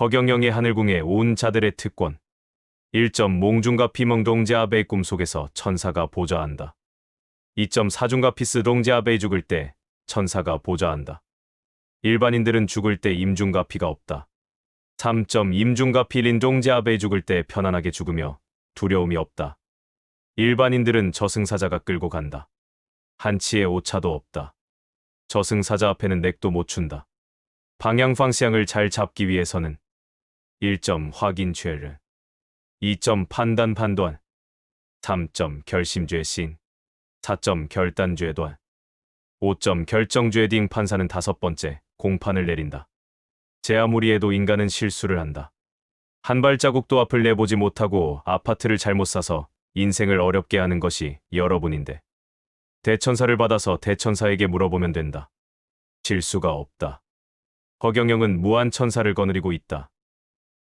허경영의 하늘궁에 온 자들의 특권. 1점 몽중과 피멍동제 아베의 꿈속에서 천사가 보좌한다. 2점 사중과 피스 동제 아베이 죽을 때 천사가 보좌한다. 일반인들은 죽을 때 임중과 피가 없다. 3점 임중과 필인 동제 아베이 죽을 때 편안하게 죽으며 두려움이 없다. 일반인들은 저승사자가 끌고 간다. 한치의 오차도 없다. 저승사자 앞에는 넥도 못 춘다. 방향 방향을 잘 잡기 위해서는 1점 확인 죄를 2점 판단 판단 3점 결심죄 신 4점 결단죄 단 5점 결정죄 딩 판사는 다섯 번째 공판을 내린다. 제 아무리 해도 인간은 실수를 한다. 한 발자국도 앞을 내보지 못하고 아파트를 잘못 사서 인생을 어렵게 하는 것이 여러분인데 대천사를 받아서 대천사에게 물어보면 된다. 실수가 없다. 허경영은 무한 천사를 거느리고 있다.